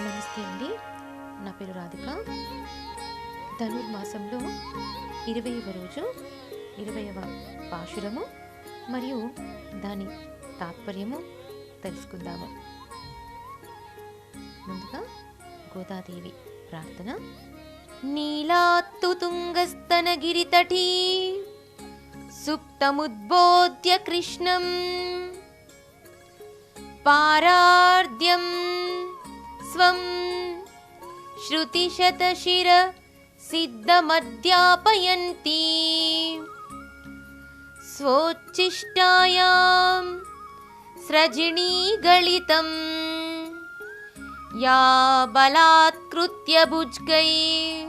నమస్తే అండి. నా పేరు రాధిక. ధనుర్మాసంలో ఇరవైవ రోజు ఇరవైవ పాశురము మరియు దాని తాత్పర్యము తెలుసుకుందాము. ముందుగా గోదాదేవి ప్రార్థన. నీలాత్తు తుంగస్తనగిరితటీ సుప్తముద్బోధ్య కృష్ణం పారార్ధ్యం श्रुतिशतशिरसिद्धमध्यापयन्ती स्वोच्चिष्टायां सृजिणी गलितम् या बलात्कृत्य भुज्गै।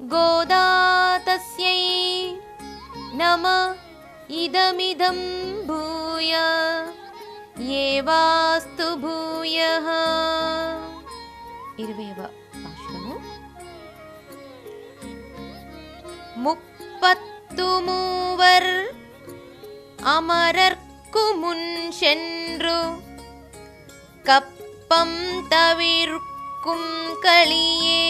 गोदा तस्यै नम इदमिदं भूय। येवास्तु भूयः। ఇరవైవ భాషణము முப்பத்து மூவர் அமரர்க்கு முன் சென்று கப்பம் தவிர்க்கும் களியே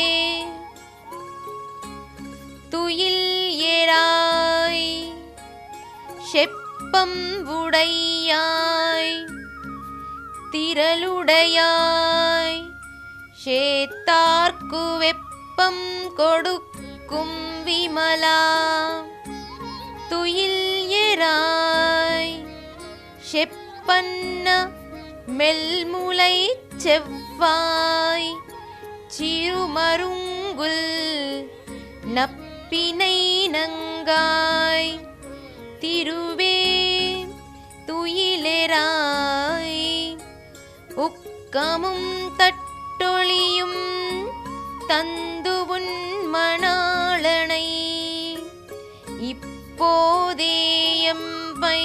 துயில் எராய் செப்பம் உடையாய் திரளுடையாய் சேத்தார்க்கு வெப்பம் கொடுக்கும் விமலா துயில் எராய் செப்பன்ன மெல்முலை செவ்வாய் சிறுமருங்குல் நப்பினை நங்காய் திருவே துயிலெராய் உக்கமும் தட்டொளியும் தந்து உன் மணாளனை இப்போதேயம்பை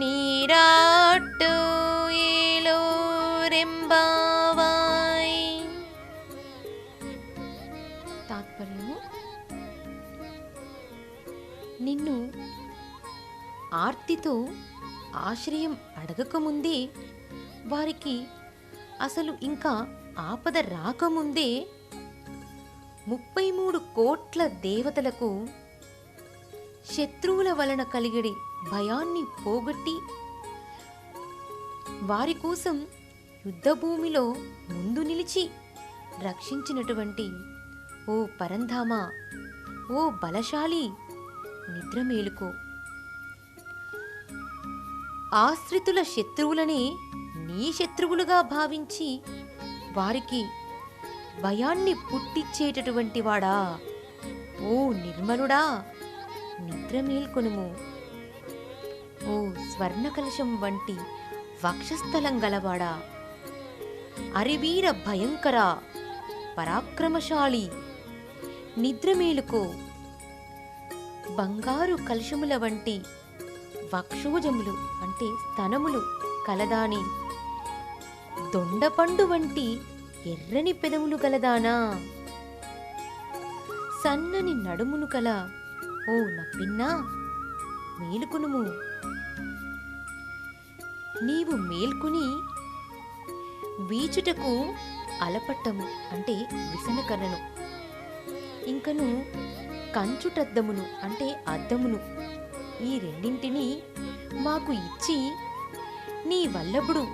நீராட்டு ఏలోరెంబావాయ్ తాత్పర్యము నిన్ను ఆర్తితో ఆశ్రయం అడగకముందే వారికి అసలు ఇంకా ఆపద రాకముందే ముప్పై మూడు కోట్ల దేవతలకు శత్రువుల వలన కలిగిడి భయాన్ని పోగొట్టి వారి కోసం యుద్ధభూమిలో ముందు నిలిచి రక్షించినటువంటి ఓ పరంధామ ఓ బలశాలి నిద్ర మేలుకో. ఆశ్రితుల శత్రువులనే నీ శత్రువులుగా భావించి వారికి భయాన్ని పుట్టించేటటువంటి వాడా? ఓ నిర్మలుడా నిద్ర మేల్కొనుము. ఓ స్వర్ణకలశం వంటి వక్షస్థలం గలవాడా? అరివీర భయంకర పరాక్రమశాలి. నిద్ర మేలుకో. బంగారు కలుషముల వంటి వక్షోజములు అంటే స్తనములు కలదాని దొండపండు వంటి ఎర్రని పెదవులు గలదానా? సన్నని నడుమును కల ఓ నప్పిన్నా? మేలుకునుము. నీవు మేల్కుని వీచుటకు అలపట్టము అంటే విసనకర్రను ఇంకను కంచుటద్దమును అంటే అద్దమును. ఈ రెండింటిని మాకు ఇచ్చి నీ వల్లభుడు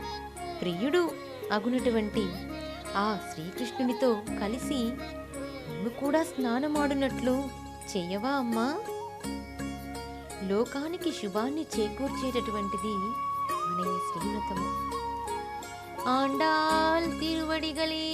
ప్రియుడు అగునటువంటి ఆ శ్రీకృష్ణునితో కలిసి నువ్వు కూడా స్నానమాడునట్లు చేయవా అమ్మా? లోకానికి శుభాన్ని చేకూర్చేటటువంటిది మన ఈ శ్రీమతము. ఆండాల్ తిరువడిగలే